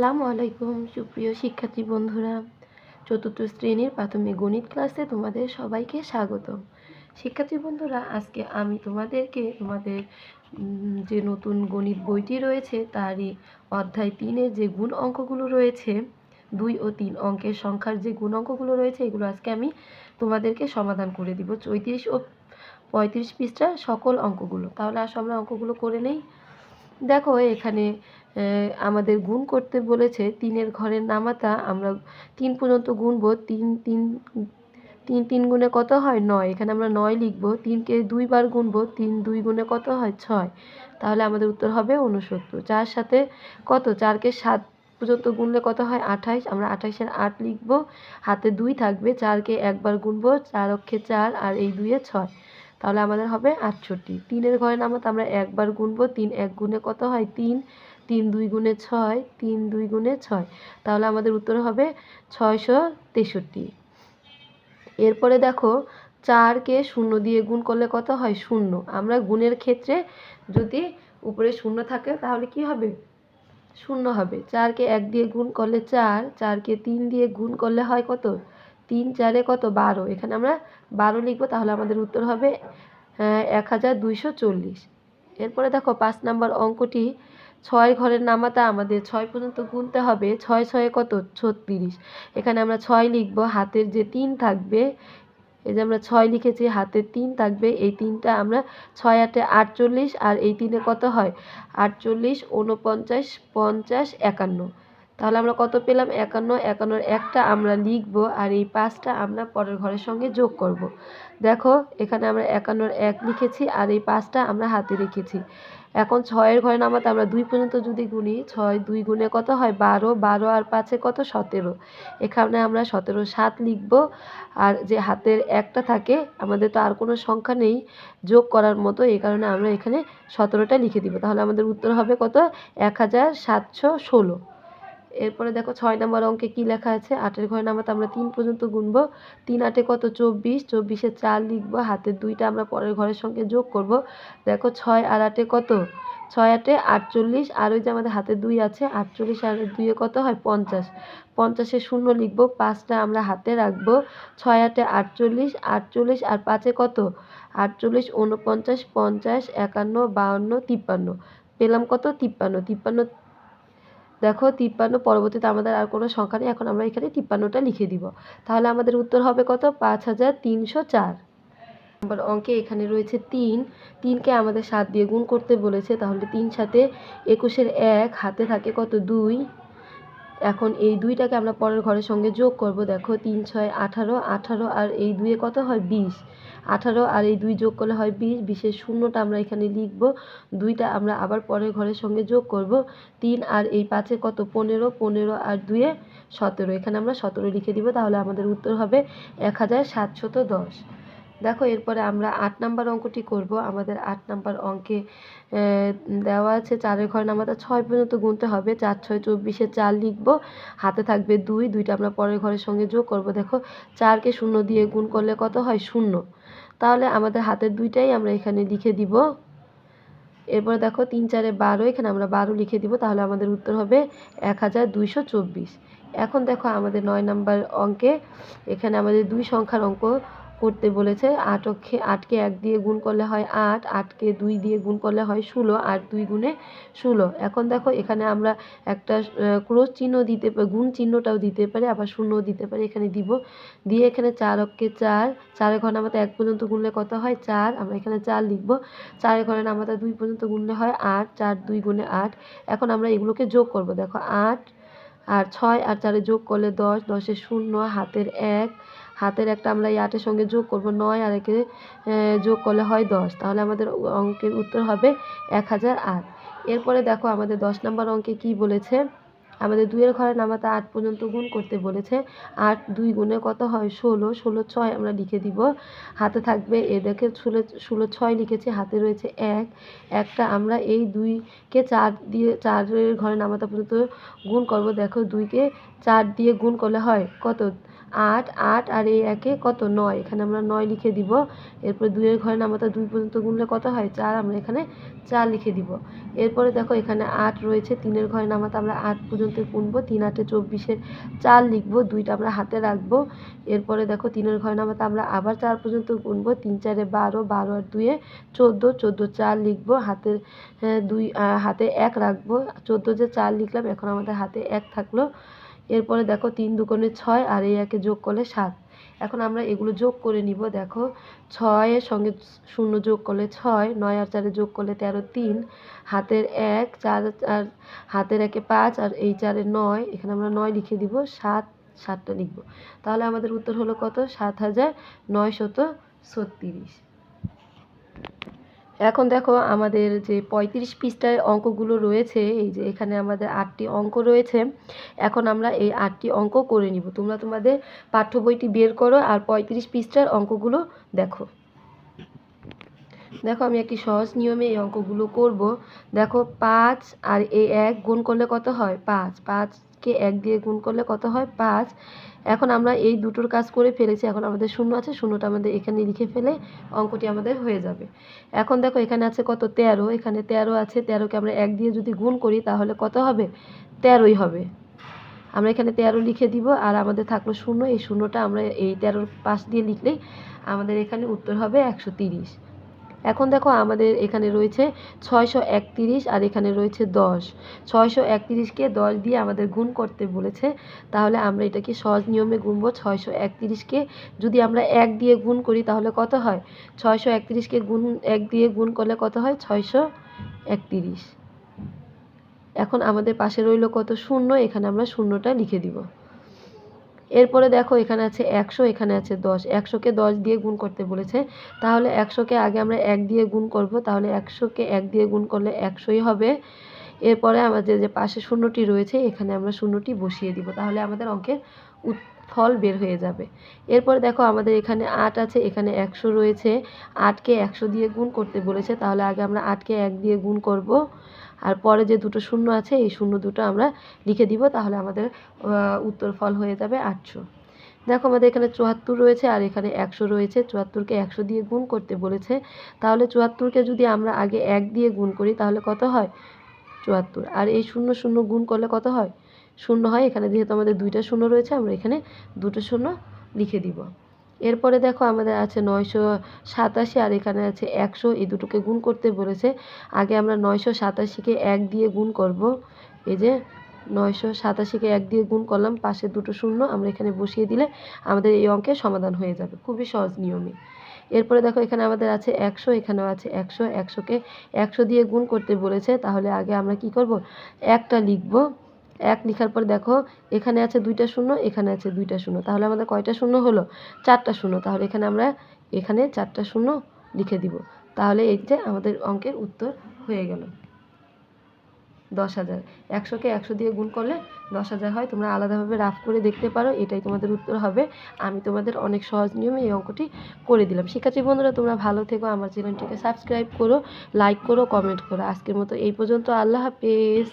আসসালামু আলাইকুম, সুপ্রিয় শিক্ষার্থী বন্ধুরা। চতুর্থ শ্রেণির প্রাথমিক গণিত ক্লাসে তোমাদের সবাইকে স্বাগতম শিক্ষার্থী বন্ধুরা, আজকে আমি তোমাদেরকে তোমাদের যে নতুন গণিত বইটি রয়েছে, তারই অধ্যায় তিনের যে গুণ অঙ্কগুলো রয়েছে, দুই ও তিন অঙ্কের সংখ্যার যে গুণ অঙ্কগুলো রয়েছে, এগুলো আজকে আমি তোমাদেরকে সমাধান করে দিব। চৌত্রিশ ও পঁয়ত্রিশ পৃষ্ঠার সকল অঙ্কগুলো। তাহলে আসো আমরা অঙ্কগুলো করে নেই। দেখো, এখানে আমাদের গুণ করতে বলেছে তিনের ঘরের নামাতা, আমরা তিন পর্যন্ত গুনব তিন তিন তিন তিন গুণে কত হয়? নয়। এখানে আমরা নয় লিখব, তিনকে দুইবার গুনব তিন, দুই গুণে কত হয়? ছয়। তাহলে আমাদের উত্তর হবে উনসত্তর চার সাথে কত? চারকে সাত পর্যন্ত গুনলে কত হয়? আঠাইশ। আমরা আঠাইশের আট লিখব, হাতে দুই থাকবে, চারকে একবার গুনব চার অক্ষে চার, আর এই দুইয়ে ছয়। তাহলে আমাদের হবে আটষট্টি। তিনের ঘরে নামাতে আমরা একবার গুনবো, তিন এক গুণে কত হয়? তিন। তিন দুই গুণে ছয়, তিন দুই গুণে ছয়। তাহলে আমাদের উত্তর হবে ছয়শো তেষট্টি। এরপরে দেখো চারকে শূন্য দিয়ে গুণ করলে কত হয়? শূন্য। আমরা গুণের ক্ষেত্রে যদি উপরে শূন্য থাকে তাহলে কি হবে? শূন্য হবে। চারকে এক দিয়ে গুণ করলে চার, চারকে তিন দিয়ে গুণ করলে হয় কত? তিন চারে কত? বারো। এখানে আমরা বারো লিখব, তাহলে আমাদের উত্তর হবে এক হাজার দুইশো চল্লিশ। এরপরে দেখো, পাঁচ নাম্বার অঙ্কটি, ছয় ঘরের নামাতা আমাদের ছয় পর্যন্ত গুনতে হবে, ছয় ছয়ে কত? ছত্রিশ। এখানে আমরা ছয় লিখব, হাতের যে তিন থাকবে, এই যে আমরা ছয় লিখেছি, হাতের তিন থাকবে, এই তিনটা আমরা ছয় আটে আটচল্লিশ, আর এই তিনে কত হয়? আটচল্লিশ উনপঞ্চাশ পঞ্চাশ, একান্ন। তাহলে আমরা কত পেলাম? একান্ন। একান্নর একটা আমরা লিখব আর এই পাঁচটা আমরা পরের ঘরের সঙ্গে যোগ করব। দেখো, এখানে আমরা একান্নর এক লিখেছি আর এই পাঁচটা আমরা হাতে রেখেছি। এখন ছয়ের ঘরে নামাতে আমরা দুই পর্যন্ত যদি গুনি, ছয় দুই গুণে কত হয়? বারো। বারো আর পাঁচে কত? সতেরো। এখানে আমরা সতেরো সাত লিখব আর যে হাতের একটা থাকে, আমাদের তো আর কোনো সংখ্যা নেই যোগ করার মতো, এই কারণে আমরা এখানে সতেরোটা লিখে দিব। তাহলে আমাদের উত্তর হবে কত? এক হাজার সাতশো ষোলো। এরপরে দেখো ছয় নম্বর অঙ্কে কি লেখা আছে? আটের ঘরে নামাতে আমরা তিন পর্যন্ত গুনব। তিন আটে কত? চব্বিশ। চব্বিশে চার লিখব। হাতের দুইটা আমরা পরের ঘরের সঙ্গে যোগ করব। দেখো ছয় আর আটে কত? ছয় আটে আটচল্লিশ। আর ওই যে আমাদের হাতে দুই আছে, আটচল্লিশ আর দুইয়ে কত হয়? পঞ্চাশ। পঞ্চাশে শূন্য লিখব। পাঁচটা আমরা হাতে রাখব। ছয় আটে আটচল্লিশ। আটচল্লিশ আর পাঁচে কত? আটচল্লিশ উনপঞ্চাশ পঞ্চাশ, একান্ন, বাউন্ন, তিপ্পান্ন। পেলাম কত? তিপ্পান্ন। তিপ্পান্ন দেখো তিপ্পান্ন, পরবর্তীতে আমাদের আর কোনো সংখ্যা নেই। এখন আমরা এখানে তিপ্পান্নটা লিখে দিব। তাহলে আমাদের উত্তর হবে কত? পাঁচ হাজার তিনশো চার। নম্বর অঙ্কে এখানে রয়েছে তিন। তিনকে আমাদের সাত দিয়ে গুণ করতে বলেছে। তাহলে তিন সাথে একুশের এক হাতে থাকে কত? দুই। এখন এই দুইটাকে আমরা পরের ঘরের সঙ্গে যোগ করব। দেখো, তিন, ছয়, আঠারো আঠারো আর এই দুইয়ে কত হয়? বিশ। আঠারো আর এই দুই যোগ করলে হয় বিশ। বিশের শূন্যটা আমরা এখানে লিখব। দুইটা আমরা আবার পরের ঘরের সঙ্গে যোগ করব। তিন আর এই পাঁচে কত? পনেরো। পনেরো আর দুয়ে সতেরো। এখানে আমরা সতেরো লিখে দিব, তাহলে আমাদের উত্তর হবে এক হাজার সাতশত দশ। দেখো, এরপরে আমরা আট নাম্বার অঙ্কটি করব। আমাদের আট নাম্বার অঙ্কে দেওয়া আছে চারের ঘরে আমাদের ছয় পর্যন্ত গুনতে হবে। চার, ছয়, চব্বিশে চার লিখব। হাতে থাকবে দুই। দুইটা আমরা পরের ঘরের সঙ্গে যোগ করব। দেখো, চারকে শূন্য দিয়ে গুণ করলে কত হয়? শূন্য। তাহলে আমাদের হাতের দুইটাই আমরা এখানে লিখে দিব। এরপরে দেখো, তিন, চারে বারো, এখানে আমরা বারো লিখে দিব। তাহলে আমাদের উত্তর হবে এক হাজার দুইশো চব্বিশ। এখন দেখো, আমাদের নয় নাম্বার অঙ্কে, এখানে আমাদের দুই সংখ্যার অঙ্ক করতে বলেছে আট অক্ষে আটকে এক দিয়ে গুণ করলে হয় আট, আটকে দুই দিয়ে গুণ করলে হয় ষোলো আট দুই গুণে ষোলো। এখন দেখো, এখানে আমরা একটা ক্রোশ চিহ্ন দিতে গুণ চিহ্নটাও দিতে পারি, আবার শূন্য দিতে পারি এখানে দিব। দিয়ে এখানে চার অক্ষে চার, চারের ঘরে আমাদের এক পর্যন্ত গুনলে কত হয়? চার। আমরা এখানে চার লিখব। চারের ঘরে আমাদের দুই পর্যন্ত গুনলে হয় আট, চার দুই গুণে আট। এখন আমরা এগুলোকে যোগ করব। দেখো, আট, আর ছয়, আর চারে যোগ করলে দশ দশের শূন্য, হাতের এক হাতের একটা আমরা এই আটের সঙ্গে যোগ করব, নয় আর একে যোগ করলে হয় দশ। তাহলে আমাদের অঙ্কের উত্তর হবে এক হাজার আট। এরপরে দেখো আমাদের দশ নম্বর অঙ্কে কি বলেছে? আমাদের দুইয়ের ঘরে নামাতে আট পর্যন্ত গুণ করতে বলেছে। আট দুই গুণে কত হয়? ষোলো। ষোলো ছয় আমরা লিখে দিব। হাতে থাকবে এ দেখে ষোলো ষোলো ছয় লিখেছি, হাতে রয়েছে এক। একটা আমরা এই দুইকে চার দিয়ে, চারের ঘরে নামাতে পর্যন্ত গুণ করব। দেখো দুইকে চার দিয়ে গুণ করলে হয় কত? আট আট আর এই একে কত? নয়। এখানে আমরা নয় লিখে দিব। এরপর দুইয়ের ঘরে নামাতা দুই পর্যন্ত গুনলে কত হয়? চার। আমরা এখানে চার লিখে দিব। এরপরে দেখো এখানে আট রয়েছে। তিনের ঘরে নামাতে আমরা আট পর্যন্ত গুনবো। তিন আটে চব্বিশের চার লিখব। দুইটা আমরা হাতে রাখব। এরপরে দেখো তিনের ঘরে নামাতে আমরা আবার চার পর্যন্ত গুনবো। তিন চারে বারো। বারো আর দুয়ে চোদ্দ। চোদ্দ চার লিখব। হাতের আহ, দুই হাতে এক রাখব। চোদ্দ যে চার লিখলাম এখন আমাদের হাতে এক থাকল। এরপরে দেখো তিন দুকোণে ছয় আর এই একে যোগ করলে সাত। এখন আমরা এগুলো যোগ করে নিব, দেখো ছয়ের সঙ্গে শূন্য যোগ করলে ছয়, নয় আর চারে যোগ করলে তেরো তিন, হাতের এক, চার আর হাতের একে পাঁচ আর এই চারে নয়, এখানে আমরা নয় লিখে দিব, সাত, সাতটা লিখব। তাহলে আমাদের উত্তর হলো কত? সাত হাজার নয়শত ছত্রিশ। এখন দেখো আমাদের যে পঁয়ত্রিশ পৃষ্ঠায় অঙ্কগুলো রয়েছে, এই যে এখানে আমাদের আটটি অঙ্ক রয়েছে, এখন আমরা এই আটটি অঙ্ক করে নিব। তোমরা তোমাদের পাঠ্য বইটি বের করো আর পঁয়ত্রিশ পৃষ্ঠার অঙ্কগুলো দেখো। দেখো আমি একটি সহজ নিয়মে এই অঙ্কগুলো করব। দেখো পাঁচ আর এই এক গুণ করলে কত হয়? পাঁচ। পাঁচ পাঁচকে এক দিয়ে গুণ করলে কত হয়? পাঁচ। এখন আমরা এই দুটোর কাজ করে ফেলেছি। এখন আমাদের শূন্য আছে। শূন্যটা আমাদের এখানে লিখে ফেলে অঙ্কটি আমাদের হয়ে যাবে। এখন দেখো, এখানে আছে কত? তেরো। এখানে তেরো আছে। তেরোকে আমরা এক দিয়ে যদি গুণ করি, তাহলে কত হবে? তেরোই হবে। আমরা এখানে তেরো লিখে দিব। আর আমাদের থাকল শূন্য। এই শূন্যটা আমরা এই তেরোর পাশ দিয়ে লিখলেই আমাদের এখানে উত্তর হবে একশো তিরিশ। এখন দেখো আমাদের এখানে রয়েছে ছয়শো একতিরিশ আর এখানে রয়েছে দশ। ছয়শো একতিরিশকে দশ দিয়ে আমাদের গুণ করতে বলেছে। তাহলে আমরা এটাকে সহজ নিয়মে গুনবো। ছয়শো একতিরিশকে যদি আমরা এক দিয়ে গুণ করি তাহলে কত হয়? ছয়শো একতিরিশকে গুণ, এক দিয়ে গুণ করলে কত হয়? ছয়শো একতিরিশ। এখন আমাদের পাশে রইল কত? শূন্য। এখানে আমরা শূন্যটা লিখে দিব। এরপরে দেখো এখানে আছে একশো, এখানে আছে দশ। একশোকে দশ দিয়ে গুণ করতে বলেছে। তাহলে একশোকে আগে আমরা এক দিয়ে গুণ করব। তাহলে একশোকে এক দিয়ে গুণ করলে একশোই হবে। এরপরে আমাদের যে পাশে শূন্যটি রয়েছে, এখানে আমরা শূন্যটি বসিয়ে দিব। তাহলে আমাদের অঙ্কের ফল বের হয়ে যাবে। এরপরে দেখো আমাদের এখানে আট আছে, এখানে একশো রয়েছে। আটকে একশো দিয়ে গুণ করতে বলেছে, তাহলে আগে আমরা আটকে এক দিয়ে গুণ করব। আর পরে যে দুটো শূন্য আছে, এই শূন্য দুটো আমরা লিখে দিব, তাহলে আমাদের উত্তর ফল হয়ে যাবে আটশো। দেখো আমাদের এখানে চুয়াত্তর রয়েছে আর এখানে একশো রয়েছে। চুয়াত্তরকে একশো দিয়ে গুণ করতে বলেছে। তাহলে চুয়াত্তরকে যদি আমরা আগে এক দিয়ে গুণ করি, তাহলে কত হয়? চুয়াত্তর। আর এই শূন্য শূন্য গুণ করলে কত হয়? শূন্য হয়। এখানে যেহেতু আমাদের দুইটা শূন্য রয়েছে, আমরা এখানে দুটো শূন্য লিখে দিব। এরপরে দেখো আমাদের আছে নয়শো সাতাশি আর এখানে আছে একশো। এই দুটোকে গুণ করতে বলেছে। আগে আমরা নয়শো সাতাশিকে এক দিয়ে গুণ করব। এই যে নয়শো সাতাশিকে এক দিয়ে গুণ করলাম, পাশে দুটো শূন্য, আমরা এখানে বসিয়ে দিলে আমাদের এই অঙ্কের সমাধান হয়ে যাবে। খুবই সহজ নিয়মে। এরপরে দেখো এখানে আমাদের আছে একশো, এখানেও আছে একশো। একশোকে একশো দিয়ে গুণ করতে বলেছে। তাহলে আগে আমরা কি করব? একটা লিখব। এক লেখার পর দেখো, এখানে আছে দুইটা শূন্য, এখানে আছে দুইটা শূন্য। তাহলে আমাদের কয়টা শূন্য হলো? চারটা শূন্য। তাহলে এখানে আমরা এখানে চারটা শূন্য লিখে দিব। তাহলে এই যে আমাদের অঙ্কের উত্তর হয়ে গেল। দশ হাজার। একশোকে একশো দিয়ে গুণ করলে দশ হাজার হয়। তোমরা আলাদাভাবে রাফ করে দেখতে পারো, এটাই তোমাদের উত্তর হবে। আমি তোমাদের অনেক সহজ নিয়মে এই অঙ্কটি করে দিলাম। শিক্ষার্থী বন্ধুরা, তোমরা ভালো থেকো, আমার চ্যানেলটিকে সাবস্ক্রাইব করো, লাইক করো, কমেন্ট করো। আজকের মতো এই পর্যন্ত। আল্লাহ হাফেজ।